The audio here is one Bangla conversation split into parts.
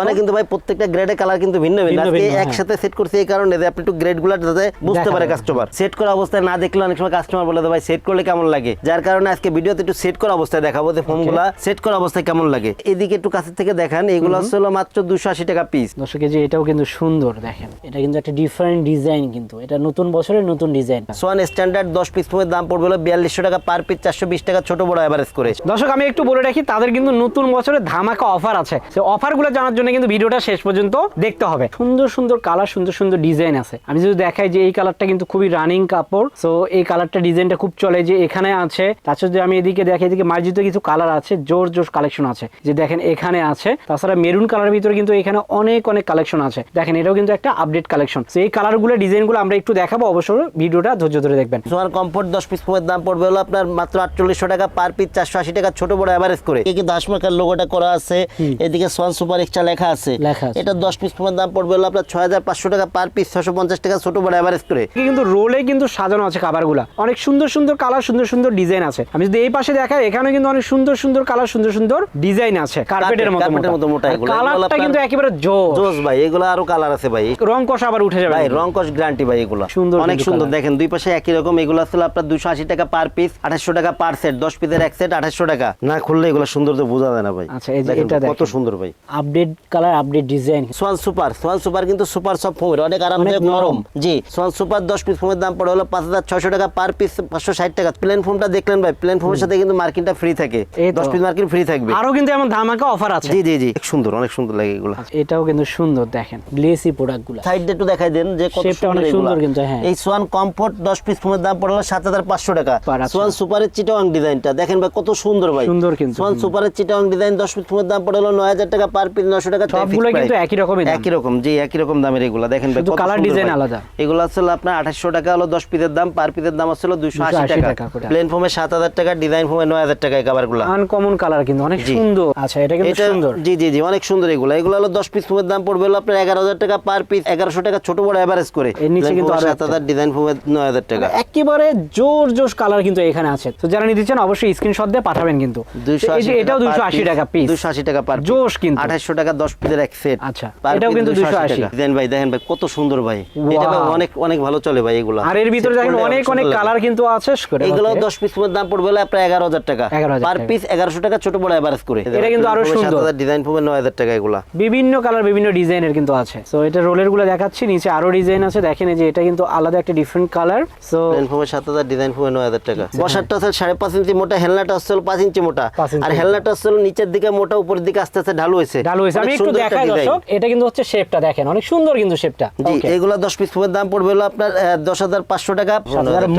সোয়ানে কিন্তু ভাই প্রত্যেকটা গ্রেডের কালার কিন্তু ভিন্ন ভিন্ন। আজকে হ্যাঁ। একসাথে সেট করছি এই কারণে যে আপনি একটু গ্রেডগুলা যাতে বুঝতে পারে কাস্টমার সেট করা অবস্থায় না দেখলে অনেক সময় কাস্টমার বলে ভাই সেট করলে কেমন লাগে? যার কারণে আজকে ভিডিওতে একটু সেট করা অবস্থায় দেখাবো যে ফোনগুলা সেট করা অবস্থায় কেমন লাগে। এদিকে একটু কাছে থেকে দেখান এগুলো হলো মাত্র দুশো আশি টাকা পিস দর্শক যে এটাও কিন্তু সুন্দর দেখেন। এটা কিন্তু একটা ডিফারেন্ট ডিজাইন কিন্তু। এটা নতুন বছরের নতুন ডিজাইন সোয়ান স্ট্যান্ডার্ড দশ পিস ফোনের দাম পড়বে হলো বিয়াল্লিশশো টাকা পার পিস চারশো বিশ টাকা ছোট বড় অ্যাভারেজ করে। দর্শক আমি একটু বলে রাখি তাদের কিন্তু নতুন বছরের ধামাকা অফার আছে। সেই অফারগুলো জানার জন্য কিন্তু ভিডিওটা শেষ পর্যন্ত দেখতে হবে। সুন্দর সুন্দর কালার সুন্দর সুন্দর ডিজাইন আছে। আমি যদি দেখাই যে এই কালারটা কিন্তু খুবই রানিং কাপড় সো এই কালারটা ডিজাইনটা খুব চলে যে এখানে আছে। তাছাড়া যদি আমি এদিকে দেখি এদিকে মার্জিত কিছু কালার আছে জোর জোর কালেকশন আছে। যে দেখেন এখানে আছে। তাছাড়া মেরুন কালারের ভিতরে কিন্তু এখানে অনেক অনেক কালেকশন আছে। দেখেন এটাও কিন্তু একটা আপডেট কালেকশন তো এই কালারগুলো ডিজাইনগুলো আমরা একটু দেখাবো। অবশ্যই ভিডিওটা ধৈর্য ধরে দেখবেন। সোয়ান কমফোর্ট দশ পিস ফোনের দাম পড়বে হলো আপনার মাত্র আটচল্লিশশো টাকা পার পিস চারশো আশি টাকা ছোট বড় অ্যাভারেজ করে। কিন্তু হাসমার্কার লোগোটা করা আছে। এদিকে সোয়ান সুপার এক্সট্রা লেখা লেখা আছে। এটা দশ পিস ফোনের দাম পড়বে হলো আপনার ছয় হাজার পাঁচশো টাকা পার পিস ছশো পঞ্চাশ টাকা ছোট বড় অ্যাভারেজ করে। কিন্তু রোলে কিন্তু সাজানো আছে কাভারগুলা অনেক সুন্দর সুন্দর কালার সুন্দর সুন্দর ডিজাইন আছে। আমি যদি এই পাশে দেখাই এখানে কিন্তু অনেক সুন্দর সুন্দর কালার সুন্দর সুন্দর ডিজাইন আছে কার্পেটের মতো মতো মোটা। কালারটা কিন্তু একেবারে জো জোস ভাই এগুলো আরও কালার আছে ভাই। রং কষা আবার উঠে যাবে ভাই রং কস গ্যারান্টি ভাই এগুলো। সুন্দর অনেক সুন্দর। দেখেন দুই পাশে একই রকম। এগুলো আসলে আপনার দুশো আশি টাকা পার পিস আঠাশশো টাকা পার সেট দশ পিসের এক সেট আঠাশশো টাকা। না খুললে এগুলো সুন্দর তো বোঝা যায় না ভাই। আচ্ছা, এই যে এটা কত সুন্দর ভাই। Update colour update design Swan super Swan super কিন্তু সুপার সব ফোমের অনেক আরামদায়ক নরম। জি সোয়ান সুপার দশ পিস ফোমের দাম পড়ে হলো পাঁচ হাজার ছয়শো টাকা পার পিস পাঁচশো ষাট টাকা। প্লেন ফোমটা দেখলেন ভাই প্লেন ফোমের সাথে কিন্তু মার্কিনটা ফ্রি থাকে। দশ পিস মার্কিন ফ্রি থাকবে। আরও কিন্তু এমন ধামাকা অফার আছে। জি জি জি সুন্দর অনেক সুন্দর লাগে এগুলো। আচ্ছা, এটাও কিন্তু সুন্দর দেখেন গ্লেসি প্রোডাক্টগুলো সাইডে একটু দেখাই দেন যে কত সুন্দর সুন্দর কিন্তু, হ্যাঁ। এই সোয়ান কমফোর্ট দশ পিস ফোমের দাম পড়ল সাত হাজার পাঁচশো টাকা। সোয়ান সুপারের চিটাং ডিজাইনটা দেখেন ভাই কত সুন্দর ভাই। সুন্দর কিন্তু, সোয়ান। সুপারের চিটাং ডিজাইন দশ পিস ফোমের দাম পড়ল নয় হাজার টাকা পার পিস নশো টাকা তাই সবগুলো কিন্তু একই রকমই একই রকম জি একই রকম দামের এগুলা। দেখেন ভাই design ভাই। আলাদা। এগুলো আসলে আপনার আঠাশশো টাকা হলো দশ পিসের দাম পার পিসের দাম আসলে 280 টাকা। টাকা প্লেন সাত হাজার টাকা ডিজাইন নয় হাজার টাকা এই কাভারগুলা আনকমন কালার কিন্তু অনেক সুন্দর। আচ্ছা এটা কিন্তু সুন্দর। জি জি জি অনেক সুন্দর এগুলো। এগুলো হলো দশ পিস ফোমের দাম পড়বে হলো আপনার এগারো হাজার টাকা পার পিস এগারোশো টাকা ছোট বড় অ্যাভারেজ করে। এর নিচে কিন্তু আরও সাত একটা। হাজার ডিজাইন ফোমের নয় হাজার টাকা। একেবারে জোর জোর কালার কিন্তু এখানে আছে। তো যারা নিতে চান অবশ্যই স্ক্রিনশট দিয়ে পাঠাবেন কিন্তু। এটাও দুইশো আশি টাকা পিস দুশো আশি টাকা পার জোশ কিন্তু। আঠাশশো টাকা দশ পিসের এক সেট আচ্ছা, এটাও কিন্তু 280 ডিজাইন ভাই দেখেন ভাই কত সুন্দর ভাই। এটা ভাই অনেক অনেক ভালো চলে ভাই এগুলো। আর এর ভিতরে দেখেন অনেক অনেক কালার কিন্তু আছে এগুলো রাখে। দশ পিস ফোমের দাম পড়বে এগারো হাজার টাকা। পার পিস এগারোশো টাকা ছোট বড় অ্যাভারেজ করে। এটা কিন্তু আরও সুন্দর। ডিজাইন ফোমের নয় হাজার টাকা এগুলা। বিভিন্ন কালার বিভিন্ন ডিজাইনের কিন্তু আছে। তো এটা রোলেরগুলো দেখাচ্ছি নিচে আরও ডিজাইন আছে। দেখেন এই যে এটা কিন্তু আলাদা একটা ডিফারেন্ট কালার সো ফোমের সাত হাজার ডিজাইন ফোমে নয় হাজার টাকা। বসারটা হচ্ছে সাড়ে পাঁচ ইঞ্চি মোটা হেলনাটা হচ্ছে হলো পাঁচ ইঞ্চি মোটা। আর হেলনাটা হচ্ছে নিচের দিকে মোটা উপরের দিকে আস্তে আস্তে ঢালু হয়েছে। ঢালু হয়েছে। আমি একটু দেখাই দর্শক এটা কিন্তু হচ্ছে শেপটা দেখেন অনেক সুন্দর কিন্তু শেপটা জি এগুলো দশ পিস ফোমের দাম পড়বে হলো আপনার দশ হাজার পাঁচশো টাকা।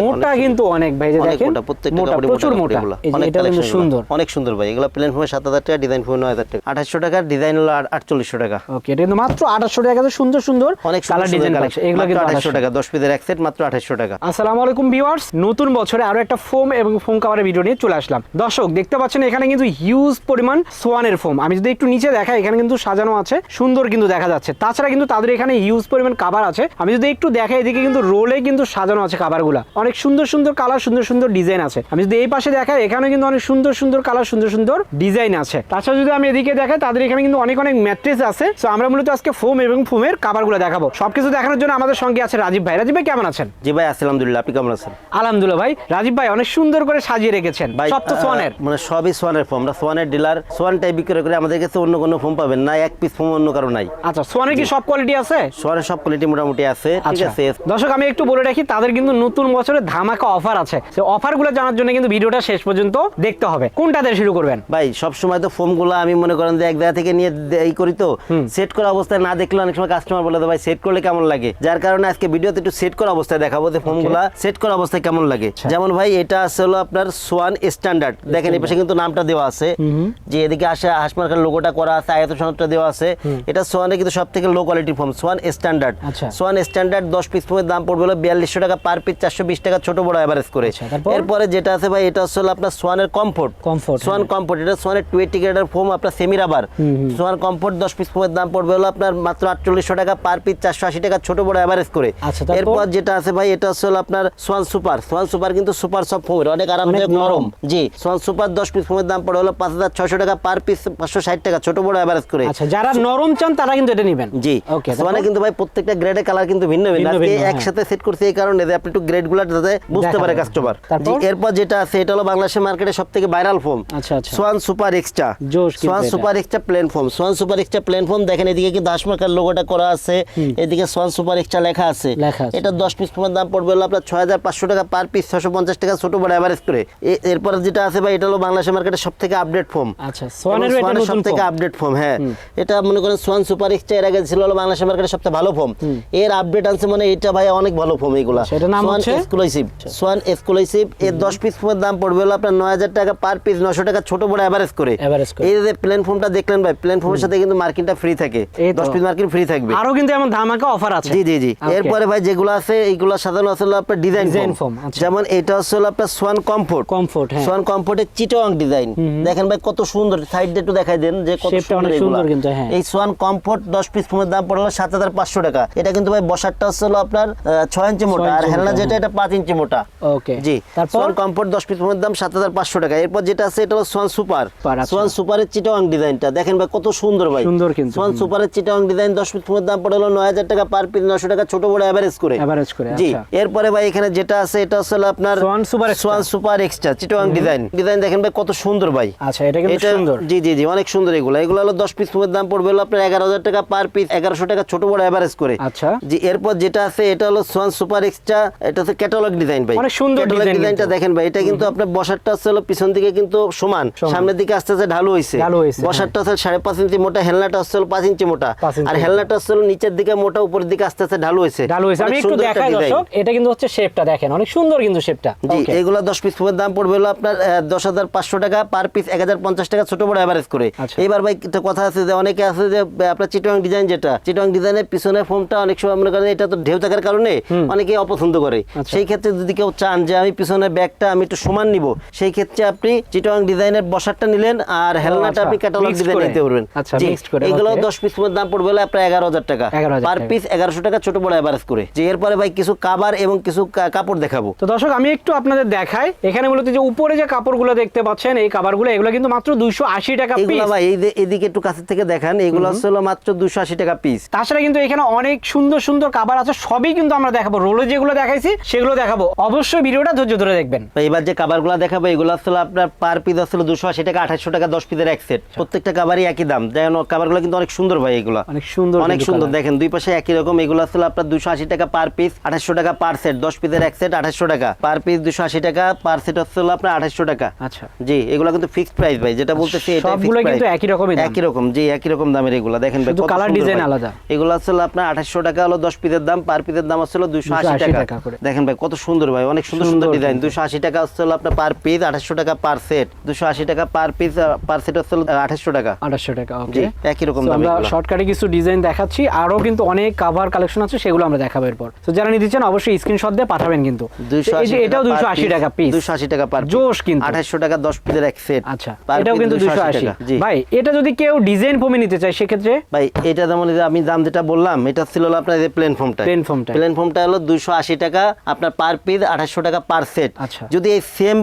মোটা কিন্তু অনেক ভাই যে দেখেন মোটা প্রত্যেকটা প্রচুর মোটা মোটা। এগুলো। এই যে এটা কিন্তু সুন্দর। অনেক সুন্দর ভাই এগুলো প্লেন ফোমে সাত হাজার টাকা ডিজাইন নয় হাজার টাকা। আঠাশশো টাকা ডিজাইন হলো আটচল্লিশশো টাকা। ওকে এটা কিন্তু মাত্র আঠাশশো টাকা সুন্দর সুন্দর অনেক কালার ডিজাইন এগুলো কিন্তু 2800 টাকা দশ পিসের এক সেট মাত্র আঠাশশো টাকা। আসসালামু আলাইকুম ভিউয়ার্স নতুন বছরে আরও একটা ফোম এবং ফোম কাভারের ভিডিও নিয়ে চলে আসলাম। দর্শক দেখতে পাচ্ছেন এখানে কিন্তু হিউজ পরিমাণ সোয়ানের ফোম আমি যদি একটু নিচে দেখাই এখানে কিন্তু সাজানো আছে সুন্দর কিন্তু দেখা যাচ্ছে। তাছাড়া কিন্তু তাদের এখানে হিউজ পরিমাণ কাভার আছে। আমি যদি একটু দেখাই এদিকে কিন্তু রোলে কিন্তু সাজানো আছে কাভারগুলা অনেক সুন্দর সুন্দর কালার সুন্দর সুন্দর ডিজাইন আছে। আমি যদি এই পাশে দেখাই এখানে কিন্তু অনেক সুন্দর সুন্দর কালার সুন্দর সুন্দর ডিজাইন আছে। তাছাড়া যদি আমি এদিকে দেখাই তাদের এখানে কিন্তু অনেক অনেক ম্যাট্রেস আছে। তো আমরা মূলত আজকে ফোম এবং ফোমের কাভারগুলো দেখাবো। সবকিছু দেখানোর জন্য আমাদের সঙ্গে আছে রাজীব ভাই। রাজীব ভাই কেমন আছেন? জি ভাই আলহামদুলিল্লাহ। আপনি কেমন আছেন? আলহামদুলিল্লাহ ভাই। রাজীব ভাই অনেক সুন্দর করে সাজিয়ে রেখেছেন। ভাই সব তো সোয়ানের মানে সবই সোয়ানের ফোম আমরা সোয়ানের ডিলার সোয়ান টাইপ বিক্রি করে আমাদের কাছে অন্য কোনো ফোম পাবেন না। এক পিস ফোম অন্য কারও নাই। আচ্ছা সোয়ানের কি সব কোয়ালিটি আছে? সোয়ানের সব কোয়ালিটি মোটামুটি আছে ঠিক আচ্ছা। আছে। দর্শক আমি একটু বলে রাখি তাদের কিন্তু নতুন বছরের ধামাকা অফার আছে। সেই অফারগুলো জানার জন্য কিন্তু ভিডিওটা শেষ পর্যন্ত দেখতে হবে। কোনটা দিয়ে শুরু করবেন? ভাই সব সময় তো ফোমগুলো আমি মনে করেন যে এক জায়গা থেকে নিয়ে এই করি তো। সেট করা অবস্থায় না দেখলে অনেক সময় কাস্টমার বলে ভাই সেট করলে কেমন লাগে? যার কারণে আজকে ভিডিওতে একটু সেট করা অবস্থায় দেখাবো যে ফোমগুলা সেট করা অবস্থায় কেমন লাগে। আচ্ছা। যেমন ভাই এটা আছে হলো আপনার সোয়ান স্ট্যান্ডার্ড দেখেন এই পাশে কিন্তু নামটা দেওয়া আছে। যে এদিকে আসে হাসমার্কার লোগোটা করা আছে আয়ত সনদটা দেওয়া আছে। এটা সোয়ানে কিন্তু সব থেকে low quality foam Swan standard আচ্ছা। সোয়ান স্ট্যান্ডার্ড দশ পিস ফোমের দাম পড়বে হলো বিয়াল্লিশশো টাকা পার পিস চারশো বিশ টাকা ছোট বড় অ্যাভারেজ করে। আচ্ছা, এরপরে যেটা আছে ভাই এটা হচ্ছে আপনার সোয়ানের কমফোর্ট Comfort, সোয়ান কমফোর্ট এটা সোয়ানের টুয়েটি গ্রেডের ফোম আপনার সেমি রাবার সোয়ান কমফোর্ট দশ পিস ফোমের দাম পড়বে হলো আপনার মাত্র আটচল্লিশশো টাকা পার পিস চারশো আশি টাকা ছোট বড় অ্যাভারেজ করে। আচ্ছা, এরপর যেটা আছে ভাই এটা হচ্ছে আপনার সোয়ান সুপার সোয়ান সুপার কিন্তু সুপার সব ফোমের অনেক আরামদায়ক। নরম। জি সোয়ান সুপার দশ পিস ফোমের দাম পড়ে হলো পাঁচ হাজার ছশো টাকা পার পিস পাঁচশো ষাট টাকা ছোট বড় অ্যাভারেজ করে। আচ্ছা যারা নরম চান তারা কিন্তু এটা নেবেন। জি ওকে সোয়ানে কিন্তু ভাই প্রত্যেকটা গ্রেডের কালার কিন্তু ভিন্ন ভিন্ন। আজকে হ্যাঁ। একসাথে সেট করছি এই কারণে যে আপনি একটু গ্রেডগুলা যাতে বুঝতে পারে কাস্টমার জি এরপর যেটা আছে এটা হলো বাংলাদেশের মার্কেটে সব থেকে ভাইরাল ফোম আচ্ছা, আচ্ছা। Swan super extra Swan super extra plain foam Swan super extra plain foam দেখেন এদিকে কিন্তু হাসমার্কার লোগোটা করা আছে। এদিকে সোয়ান সুপার এক্সট্রা লেখা আছে। এটা দশ পিস ফোমের দাম পড়বে হলো আপনার ছয় হাজার পাঁচশো টাকা পার পিস ছশো পঞ্চাশ টাকা ছোট বড় অ্যাভারেজ করে। এরপর যেটা আছে ভাই এটা হলো বাংলাদেশের মার্কেটে সব থেকে আপডেট ফোম আচ্ছা সোয়ানেরও এটা সব থেকে আপডেট ফোম হ্যাঁ। এটা মনে করেন সোয়ান সুপার এক্সট্রা এর আগে ছিল হলো বাংলাদেশের মার্কেটে সবথেকে ভালো ফোম এর আপডেট আনছে মানে এটা ভাই অনেক ভালো ফোম এগুলা। আচ্ছা, নাম সোয়ান হচ্ছে? এক্সক্লুসিভ সোয়ান এক্সক্লুসিভ এর দশ পিস ফোমের দাম পড়বে হলো আপনার নয় হাজার টাকা পার পিস নশো টাকা ছোট বড় অ্যাভারেজ করে। এই যে প্লেন ফোমটা দেখলেন ভাই প্লেন ফোমের সাথে কিন্তু মার্কিনটা ফ্রি থাকে। দশ পিস মার্কিন ফ্রি থাকবে। আরও কিন্তু এমন ধামাকা অফার আছে। জি জি জি। এরপরে ভাই যেগুলো আছে এইগুলো সাধারণত আসলে আপনার ডিজাইন আচ্ছা। যেমন এটা হচ্ছে হলো আপনার সোয়ান কমফোর্ট কমফোর্ট হ্যাঁ। সোয়ান কমফোর্টের চিটং ডিজাইন দেখেন ভাই কত সুন্দর সাইড দিয়ে একটু দেখাই দেন যে কত সুন্দর সুন্দর এগুলা। কিন্তু, হ্যাঁ। এই সোয়ান কমফোর্ট দশ পিস ফোমের দাম পড়ল সাত হাজার পাঁচশো টাকা। এটা কিন্তু ভাই বসারটা হলো আপনার ছয় ইঞ্চি মোটা। আর হেলনা যেটা হ্যাঁ। এটা পাঁচ ইঞ্চি মোটা। ওকে। জি। তারপর? সোয়ান কমফোর্ট দশ পিস ফোমের দাম সাত হাজার পাঁচশো টাকা। এরপর যেটা আছে এটা হলো সোয়ান সুপার। আচ্ছা। সোয়ান সুপারের চিটং ডিজাইনটা। দেখেন ভাই কত সুন্দর ভাই। সুন্দর কিন্তু, সোয়ান সুপারের চিটং ডিজাইন দশ পিস ফোমের দাম পড়ল নয় হাজার টাকা পার পিস নশো টাকা ছোট বড় অ্যাভারেজ করে। Average করে, জি। আচ্ছা। এরপরে ভাই এখানে যেটা আছে এটা হলো আপনার Swan super Swan super extra চিটোয়াং design. Design দেখেন ভাই কত সুন্দর ভাই। আচ্ছা এটা কিন্তু সুন্দর। জি জি জি অনেক সুন্দর এগুলো। এগুলো হলো দশ পিস ফোমের দাম পড়বে হলো আপনার এগারো হাজার টাকা পার পিস এগারোশো টাকা ছোট বড় অ্যাভারেজ করে। আচ্ছা। জি এরপর যেটা আছে এটা হলো সোয়ান সুপার এক্সট্রা এটা হচ্ছে ক্যাটালগ ডিজাইন ভাই। অনেক সুন্দর ক্যাটালগ ডিজাইনটা দেখেন ভাই এটা কিন্তু আপনার বসারটা হচ্ছে হলো পিছন দিকে কিন্তু সমান। সমান। সামনের দিকে আস্তে আস্তে ঢালু হয়েছে ঢালু হয়েছে, হ্যাঁ। বসারটা হচ্ছে সাড়ে পাঁচ ইঞ্চি মোটা হেলনাটা হচ্ছে হলো পাঁচ ইঞ্চি মোটা। আর হেলনাটা হচ্ছে হলো নিচের দিকে মোটা উপরের দিকে আস্তে আস্তে ঢালু হয়েছে ডাল হয়েছে আমি একটু দেখাই। দর্শক এটা কিন্তু হচ্ছে শেপটা দেখেন অনেক সুন্দর কিন্তু শেপটা জি এগুলো দশ পিস ফুলের দাম পড়বে হলো আপনার দশ হাজার পাঁচশো টাকা পার পিস এক হাজার পঞ্চাশ টাকা ছোট বড় অ্যাভারেজ করে। আচ্ছা। এবার ভাই একটা কথা আছে যে অনেকে আছে যে আপনার চিটং ডিজাইন যেটা চিটং ডিজাইনের পিছনের ফোমটা অনেক সময় মনে করেন এটা তো ঢেউ থাকার কারণে অনেকে অপছন্দ করে। আচ্ছা। সেই ক্ষেত্রে যদি কেউ চান যে আমি পিছনের ব্যাগটা আমি একটু সমান নিব সেই ক্ষেত্রে আপনি চিটং ডিজাইনের বসারটা নিলেন আর হেলনাটা আচ্ছা, আপনি ক্যাটালগ ডিজাইন নিতে পারবেন। আচ্ছা, এগুলো. দশ পিস দাম পড়বে আপনার এগারো হাজার টাকা। পার পিস এগারোশো টাকা ছোট বড় অ্যাভারেজ করে। যে এরপরে ভাই কিছু কাবার এবং কিছু কাপড় দেখাবো। তো দর্শক আমি একটু আপনাদের দেখাই। এখানে মূলত যে উপরে যে কাপড়গুলো দেখতে পাচ্ছেন এই কাপড়গুলো এগুলো কিন্তু মাত্র দুইশো আশি টাকা এগুলো ভাই এই যে- এদিকে একটু কাছে থেকে দেখান এগুলো হচ্ছে হলো মাত্র দুশো আশি টাকা পিস তাছাড়া কিন্তু এখানে অনেক সুন্দর সুন্দর কাবার আছে সবই কিন্তু আমরা দেখাবো। রোলে যেগুলো দেখাইছি সেগুলো দেখাবো। অবশ্যই ভিডিওটা ধৈর্য ধরে দেখবেন। এবার যে কাবারগুলো দেখাবো এগুলো আসলে আপনার পার পিস আসলে দুশো আশি টাকা আঠাশশো টাকা দশ পিসের এক সেট প্রত্যেকটা কাবারই একই দাম। যেন কাবারগুলো কিন্তু অনেক সুন্দর ভাই এগুলো। অনেক সুন্দর অনেক সুন্দর। দেখেন দুই পাশে একই রকম এগুলো আসলে আপনার দুশো আশি টাকা পার পিস আঠাশশো টাকা পার সেট দশ পিসের এক সেট আঠাশশো টাকা। পার পিস দুশো আশি টাকা পার সেট হচ্ছে আপনার আঠাশশো টাকা। আচ্ছা। জি এগুলো কিন্তু ফিক্সড প্রাইস ভাই যেটা বলতেছি এটা সবগুলো কিন্তু একই রকমই দাম। একই রকম জি একই রকম দামের এগুলো। দেখেন ভাই design ভাই। আলাদা। এগুলো আসলে আপনার আঠাশশো টাকা হলো দশ পিসের দাম পার পিসের দাম দুশো আশি 280 টাকা। দেখেন ভাই কত সুন্দর ভাই অনেক সুন্দর সুন্দর ডিজাইন। কিন্তু। দুশো আশি টাকা হচ্ছে হলো আপনার পার পিস আঠাশশো টাকা পার সেট। দুশো আশি টাকা পার পিস পার সেট হচ্ছে আঠাশশো টাকা। আঠাশশো টাকা জি ওকে একই রকম দাম আমরা শর্টকাটে কিছু ডিজাইন দেখাচ্ছি। আরও কিন্তু অনেক কাভার কালেকশন আছে সেগুলো আমরা দেখাবো এরপর। তো যারা নিতে চান অবশ্যই স্ক্রিনশট দিয়ে পাঠাবেন কিন্তু। দুইশো এই যে এটাও দুইশো আশি টাকা পিস দুশো আশি টাকা পার জোশ কিন্তু। আঠাশশো টাকা দশ পিসের এক সেট আচ্ছা এটাও কিন্তু দুইশো আশি জি। ভাই এটা যদি কেউ ডিজাইন ফোমে নিতে চায় সেক্ষেত্রে? ভাই এটা যেমন যে আমি দাম যেটা বললাম এটা ছিল আপনার প্লেন ফোমটা Plain foam টা। প্লেন ফোমটা হলো দুইশো আশি টাকা আপনার পার পিস আঠাশশো টাকা পার সেট আচ্ছা। যদি এই সেম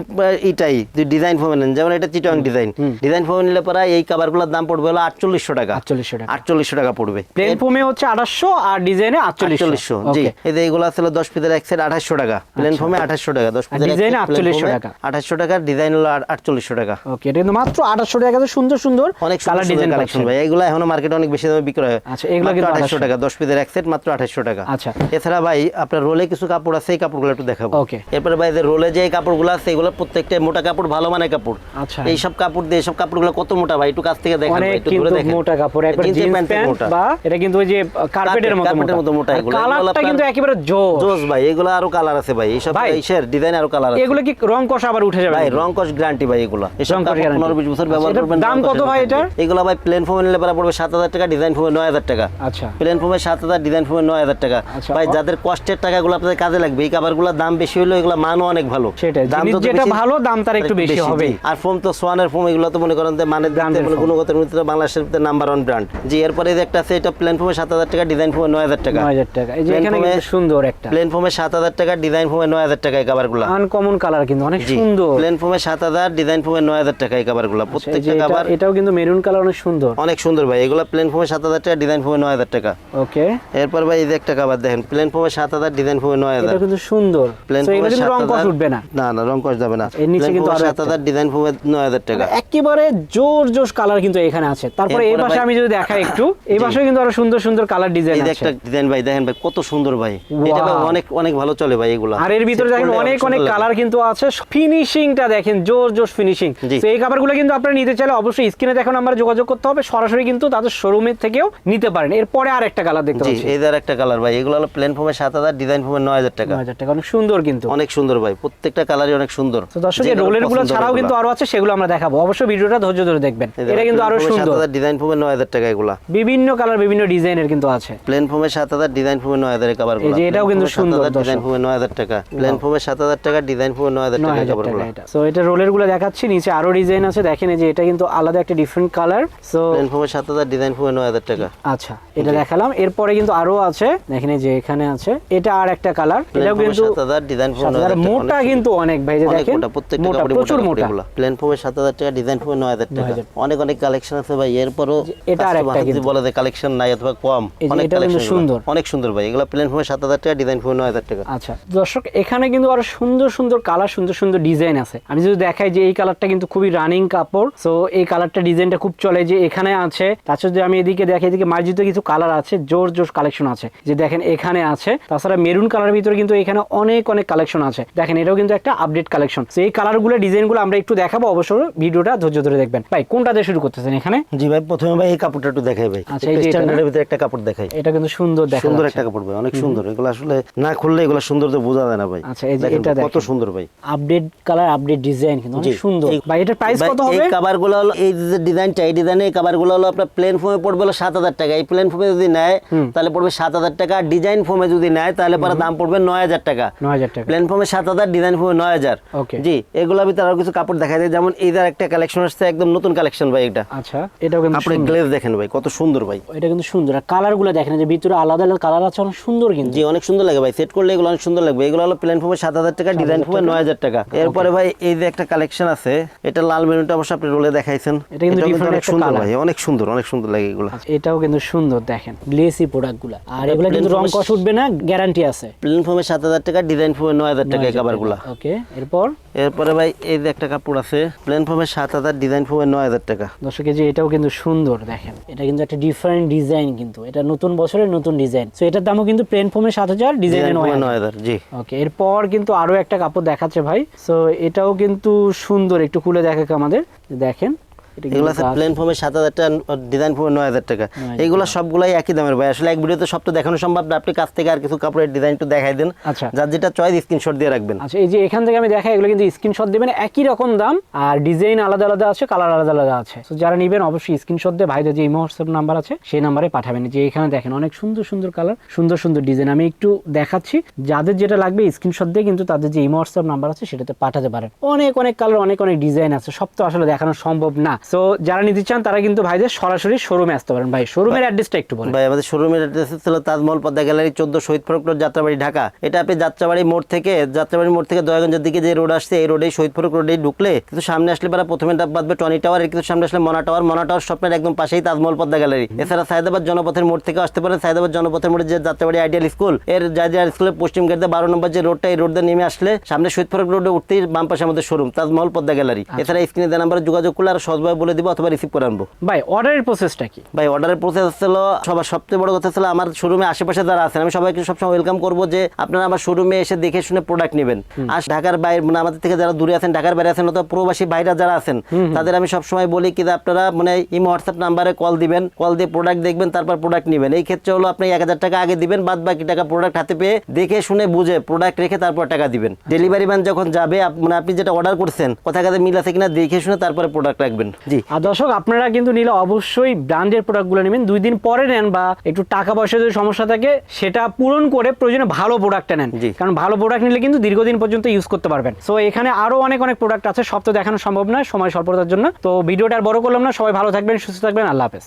এটাই ডিজাইন ফোমে নেন যেমন এটা চিটং ডিজাইন ডিজাইন ফোমে নিলে পরে এই কাভারগুলোর দাম পড়বে হলো আটচল্লিশশো টাকা। 4800 টাকা। আটচল্লিশশো টাকা পড়বে। প্লেন ফোমে হচ্ছে আঠাশশো আর ডিজাইনে আটচল্লিশশো। আটচল্লিশশো জি। এই যে এগুলো ছিল দশ পিসের এক সেট আঠাশশো টাকা। প্লেন ফোমে আঠাশশো টাকা দশ পিসের এ 4800 টাকা। আঠাশশো টাকা ডিজাইন হলো আটচল্লিশশো টাকা। ওকে এটা কিন্তু মাত্র আঠাশশো টাকা সুন্দর সুন্দর অনেক কালার ডিজাইন কালেকশন ভাই এগুলো এখনও মার্কেটে অনেক বেশি দামে বিক্রয় হয় আচ্ছা, এগুলো কিন্তু আঠাশশো 2800 টাকা দশ পিসের এক সেট মাত্র আঠাশশো টাকা আচ্ছা। এছাড়া ভাই আপনার রোলে কিছু কাপড় আছে এই কাপড়গুলো একটু দেখাবো Okay. এরপরে ভাই যে রোলে যে কাপড়গুলো আছে এগুলো প্রত্যেকটা মোটা কাপড় ভালো মানের কাপড় আচ্ছা। এইসব কাপড় দিয়ে এইসব কাপড়গুলো কত মোটা ভাই একটু কাছ থেকে দেখেন ভাই, একটু ধরে দেখেন মোটা কাপড় একবার জিন্স প্যান্ট মোটা। বা এটা কিন্তু ওই যে কার্পেটের মতো কার্পেটের মতো মোটা এগুলো। কালারটা কিন্তু একেবারে জোর জোস ভাই এগুলো আরও কালার আছে ভাই এইসব ভাই, এইসের ডিজাইন আরও কালার আছে এগুলো কি রং কষা আবার উঠে যাবে ভাই রং কস গ্যারান্টি ভাই এগুলো কাপড় guarantee। পনেরো বিশ বছর ব্যবহার করবেন দাম কত ভাই। এটার? এগুলো ভাই প্লেন ফোমে নিলে পরে পড়বে সাত হাজার টাকা ডিজাইন ফোমে নয় হাজার টাকা আচ্ছা প্লেন ফোমে সাত হাজার ডিজাইন ফোমে নয় হাজার টাকা আচ্ছা, ভাই যাদের কষ্টের টাকাগুলো আপনাদের কাজে লাগবে এই কাপড়গুলোর দাম বেশি হলো এগুলো মানও অনেক ভালো সেটাই, দাম যেটা ভালো, দাম তার একটু বেশি হবেই। জি। আর ফোম তো সোয়ানের ফোম এগুলো তো মনে করেন যে মানের দাম। গুণগত ভিত্তিতে বাংলাদেশের নাম্বার ওয়ান ব্র্যান্ড জি এরপরে যে একটা আছে এটা প্লেন ফোমে সাত হাজার টাকা ডিজাইন ফোমে নয় হাজার টাকা নয় হাজার টাকা এই যে এখানে কিন্তু সুন্দর একটা প্লেন ফোমে সাত হাজার টাকা ডিজাইন ফোমে নয় হাজার টাকা এই কাবারগুলো আনকমন কালার কিন্তু অনেক সুন্দর প্লেন ফোমে সাত হাজার ডিজাইন ফোমে নয় হাজার টাকা এই যে প্রত্যেকটা কাবার এটাও কিন্তু মেরুন কালার অনেক সুন্দর অনেক সুন্দর ভাই। এগুলো প্লেন ফোমে সাত হাজার টাকা ডিজাইন ফোমে নয় হাজার টাকা। ওকে। এরপর ভাই এই একটা কাবার দেখেন প্লেন ফোমে সাত হাজার ডিজাইন ফোমে নয় হাজার। কিন্তু সুন্দর। প্লেন রং উঠবে না। না না রং কষ যাবে না। এর নিচে কিন্তু ফোমে সাত হাজার ডিজাইন ফোমে নয় হাজার টাকা। একেবারে জোর জোশ কালার কিন্তু এখানে আছে। তারপরে এই পাশে আমি যদি দেখাই একটু এই পাশে কিন্তু আরও সুন্দর সুন্দর কালার ডিজাইন আছে। একটা ডিজাইন ভাই দেখেন ভাই কত সুন্দর ভাই। এটা ভাই অনেক অনেক ভালো চলে ভাই এগুলো। আর এর ভিতরে দেখেন অনেক অনেক কালার কিন্তু আছে। ফিনিশিংটা দেখেন জোর জোর ফিনিশিং। তো এই কাপড়গুলো কিন্তু আপনারা নিতে চাইলে অবশ্যই স্ক্রিনে দেখুন আমরা যোগাযোগ করতে হবে। সরাসরি কিন্তু তাদের শোরুমের থেকেও নিতে পারেন। এরপরে আর একটা কালার দেখতে পাচ্ছি। এই যে আর একটা কালার ভাই। এগুলো হলো প্লেন ফোমে সাত হাজার ডিজাইন ফোমে নয় হাজার টাকা। নয় হাজার টাকা। অনেক সুন্দর কিন্তু। অনেক সুন্দর ভাই। প্রত্যেকটা কালারই অনেক সুন্দর। তো দর্শক এই রোলেরগুলো ছাড়াও কিন্তু আরও আছে সেগুলো আমরা দেখাবো। অবশ্যই ভিডিওটা ধৈর্য ধরে দেখবেন। এটা কিন্তু আরও সুন্দর। 7000 ডিজাইন ফোমে নয় হাজার টাকা এগুলা। বিভিন্ন কালার বিভিন্ন ডিজাইনের কিন্তু আছে। প্লেন ফোমে সাত হাজার ডিজাইন ফোমে নয় হাজার কাবার এই যে এটাও কিন্তু সুন্দর, ডিজাইন। ফোমে নয় হাজার টাকা। প্লেন ফোমে সাত হাজার টাকা ডিজাইন ফোমে নয় হাজার টাকা কাবার এটা। তো এটা রোলেরগুলো দেখাচ্ছি নিচে আরও ডিজাইন আছে। দেখেন এই যে এটা কিন্তু আলাদা একটা ডিফারেন্ট কালার সো সাত হাজার ডিজাইন ফোমে নয় হাজার টাকা। আচ্ছা এটা দেখালাম। এরপরে কিন্তু আরও আছে দেখেন যে এখানে আছে এটা আর একটা কালার এটাও কিন্তু সাত হাজার ডিজাইন ফোমে মোটা কিন্তু অনেক ভাই যে দেখেন মোটা প্রত্যেকটা কাপড়ে প্রচুর মোটা। প্লেন ফোমে সাত হাজার টাকা ডিজাইন ফোমে নয় হাজার টাকা। অনেক অনেক কালেকশন আছে ভাই। এরপরও এটা আর একটা কিন্তু। বলে যে কালেকশন নাই অথবা কম অনেক কালেকশন সুন্দর। অনেক সুন্দর ভাই। এগুলো প্লেন ফোমে সাত হাজার টাকা ডিজাইন ফোমে নয় হাজার টাকা। আচ্ছা দর্শক এখানে কিন্তু আরও সুন্দর সুন্দর কালার সুন্দর সুন্দর ডিজাইন আছে। আমি যদি দেখাই যে এই কালারটা কিন্তু খুবই রানিং কাপড় সো এই কালারটা ডিজাইনটা খুব চলে যে এখানে আছে। তাছাড়া যদি আমি এদিকে দেখি এদিকে মার্জিত কিছু কালার আছে জোর জোর কালেকশন আছে। যে দেখেন এখানে আছে। তাছাড়া মেরুন কালারের ভিতরে কিন্তু এখানে অনেক অনেক কালেকশন আছে। দেখেন এটাও কিন্তু একটা আপডেট কালেকশন তো এই কালারগুলো ডিজাইনগুলো আমরা একটু দেখাবো। অবশ্যই ভিডিওটা ধৈর্য ধরে দেখবেন। ভাই কোনটা দিয়ে শুরু করতেছেন এখানে? জি ভাই প্রথমে ভাই এই কাপড়টা একটু দেখাই ভাই। আচ্ছা, এই এটা স্ট্যান্ডার্ডের ভিতরে একটা কাপড় দেখাই। এটা কিন্তু সুন্দর দেখা সুন্দর একটা কাপড় ভাই অনেক সুন্দর। এগুলো আসলে না খুললে এগুলো সুন্দর তো বোঝা যায় না ভাই। আচ্ছা, এই যে এটা কত সুন্দর ভাই। আপডেট কালার আপডেট ডিজাইন কিন্তু অনেক সুন্দর। ভাই এটার প্রাইস কত এই হবে? কাভারগুলো হলো এই যে ডিজাইনটা এই ডিজাইনে এই কাভারগুলো হলো আপনার প্লেন ফোমে পড়বে হলো সাত হাজার টাকা। এই প্লেন ফোমে যদি নেয় তাহলে পড়বে সাত হাজার টাকা। ডিজাইন ফোমে যদি নেয় তাহলে পরে দাম পড়বে নয় হাজার টাকা। নয় হাজার টাকা। প্লেন ফোমে সাত হাজার ডিজাইন ফোমে নয় হাজার। জি এগুলো ভিতরে আরও কিছু কাপড় দেখা যায়। যেমন এইটার একটা কালেকশন আসছে একদম নতুন কালেকশন ভাই এটা। আচ্ছা এটাও কিন্তু কাপড়ের গ্লেজ দেখেন ভাই কত সুন্দর ভাই। এটা কিন্তু সুন্দর। আর কালারগুলো দেখেন যে ভিতরে আলাদা আলাদা কালার আছে অনেক সুন্দর কিন্তু। জি অনেক সুন্দর লাগে ভাই। সেট করলে এগুলো অনেক সুন্দর লাগবে। এগুলো হলো প্লেন ফোমে সাত হাজার টাকা ডিজাইন ফোমে নয় হাজার টাকা। এরপরে ভাই এই যে একটা কালেকশন আছে এটা লাল মেরুনটা অবশ্য আপনি রোলে দেখাইছেন। এটা কিন্তু অনেক সুন্দর ভাই। অনেক সুন্দর অনেক সুন্দর লাগে এগুলো। আচ্ছা, এটাও কিন্তু সুন্দর দেখেন গ্লেসি প্রোডাক্টগুলা আর এগুলো কিন্তু রং কষ উঠবে না গ্যারান্টি আছে। প্লেন ফোমে সাত হাজার টাকা ডিজাইন ফোমে নয় হাজার টাকা কাবারগুলো ওকে এরপর? এরপরে ভাই এই যে একটা কাপড় আছে প্লেন ফোমে সাত হাজার ডিজাইন ফোমে নয় হাজার টাকা। দর্শক যে এটাও কিন্তু সুন্দর দেখেন এটা কিন্তু একটা ডিফারেন্ট ডিজাইন কিন্তু এটা নতুন বছরের নতুন ডিজাইন তো এটার দামও কিন্তু প্লেন ফোমে সাত হাজার ডিজাইন নয় হাজার। জি। ওকে এরপর কিন্তু আরও একটা কাপড় দেখাচ্ছে ভাই। সো এটাও কিন্তু সুন্দর একটু খুলে দেখাকে আমাদের দেখেন। এগুলো আছে প্লেন ফোমে সাত হাজার টাকা ডিজাইন ফোমে নয় হাজার টাকা। সবগুলাই একই দামের ভাই। আসলে এক ভিডিওতে সব তো দেখানো সম্ভব না। আপনি কাছ থেকে আর কিছু কাপড়ের ডিজাইন একটু দেখাই দেন। আচ্ছা। যার যেটা চয়েস স্ক্রিনশট দিয়ে রাখবেন। আচ্ছা এই যে এখান থেকে আমি দেখাই এগুলো কিন্তু স্ক্রিনশট দেবেন। একই রকম দাম আর ডিজাইন আলাদা আলাদা আছে কালার আলাদা আলাদা আছে। তো যারা নেবেন অবশ্যই স্ক্রিনশট দিয়ে ভাইদের যে ইমো হোয়াটসঅ্যাপ নাম্বার আছে সেই নাম্বারে পাঠাবেন। যে এখানে দেখেন অনেক সুন্দর সুন্দর কালার সুন্দর সুন্দর ডিজাইন আমি একটু দেখাচ্ছি। যাদের যেটা লাগবে স্ক্রিনশট দিয়ে কিন্তু তাদের যে ইমো হোয়াটসঅ্যাপ নাম্বার আছে সেটাতে পাঠাতে পারেন। অনেক অনেক কালার অনেক অনেক ডিজাইন আছে। সব তো আসলে দেখানো সম্ভব না। তো যারা নিতে চান তারা কিন্তু ভাইদের সরাসরি শোরুমে আসতে পারেন। ভাই শোরুমের অ্যাড্রেসটা একটু বলেন। ভাই আমাদের শোরুমের অ্যাড্রেস ছিল তাজমহল পদ্মা গ্যালারি চোদ্দ শহীদ ফরক রোড যাত্রাবাড়ি ঢাকা। এটা আপনি যাত্রাবাড়ি মোড় থেকে যাত্রাবাড়ি মোড় থেকে দয়াগঞ্জের দিকে যে রোড আসছে এই রোডেই শহীদ ফরক রোডেই ঢুকলে কিন্তু সামনে আসলে পারা প্রথমে ডাব বাঁধবে টনি টাওয়ার কিন্তু সামনে আসলে মনা টাওয়ার। মনা টাওয়ার স্বপ্নের একদম পাশেই তাজমহল পদ্মা গ্যালারি। এছাড়া সায়দাবাদ জনপথের মোড় থেকে আসতে পারেন। সায়দাবাদ জনপথের মোড়ে যে যাত্রাবাড়ি আইডিয়াল স্কুলের জাজিয়ার স্কুলের পশ্চিম গেটে বারো নম্বর যে রোডটা এই রোড দিয়ে নেমে আসলে সামনে শহীদ ফরক রোডে উঠতেই বাম পাশে আমাদের শোরুম তাজমহল পদ্মা গ্যালারি। এছাড়া স্ক্রিনে দেওয়া নাম্বারে যোগাযোগ করলে আর সহজভাবে বলে দিব অথবা রিসিভ করে আনব। ভাই অর্ডারের প্রসেসটা কি? ভাই অর্ডারের প্রসেস ছিল সবার সবচেয়ে বড় কথা ছিল আমার শোরুমে আশেপাশে যারা আছেন আমি সবাইকে সবসময় ওয়েলকাম করব যে আপনারা আমার শোরুমে এসে দেখে শুনে প্রোডাক্ট নেবেন। আর ঢাকার বাইরে মানে আমাদের থেকে যারা দূরে আছেন ঢাকার বাইরে আছেন অথবা প্রবাসী ভাইরা যারা আছেন তাদের আমি সবসময় বলি কি আপনারা মানে ইমো হোয়াটসঅ্যাপ নাম্বারে কল দিবেন কল দিয়ে প্রোডাক্ট দেখবেন তারপর প্রোডাক্ট নেবেন। এই ক্ষেত্রে হলো আপনি এক হাজার টাকা আগে দিবেন বাদ বাকি টাকা প্রোডাক্ট হাতে পেয়ে দেখে শুনে বুঝে প্রোডাক্ট রেখে তারপর টাকা দিবেন। ডেলিভারি ম্যান যখন যাবে মানে আপনি যেটা অর্ডার করছেন কোথায় কাছে মিল আছে কিনা দেখে শুনে তারপরে প্রোডাক্ট রাখবেন। জি। আর দর্শক আপনারা কিন্তু নিলে অবশ্যই ব্র্যান্ডের প্রোডাক্টগুলো নেবেন। দুই দিন পরে নেন বা একটু টাকা পয়সা যদি সমস্যা থাকে সেটা পূরণ করে প্রয়োজনে ভালো প্রোডাক্টটা নেন। জি। কারণ ভালো প্রোডাক্ট নিলে কিন্তু দীর্ঘদিন পর্যন্ত ইউজ করতে পারবেন। সো এখানে আরও অনেক অনেক প্রোডাক্ট আছে। সব তো দেখানো সম্ভব নয় সময় স্বল্পতার জন্য। তো ভিডিওটা আর বড় করলাম না। সবাই ভালো থাকবেন সুস্থ থাকবেন। আল্লাহ হাফেজ।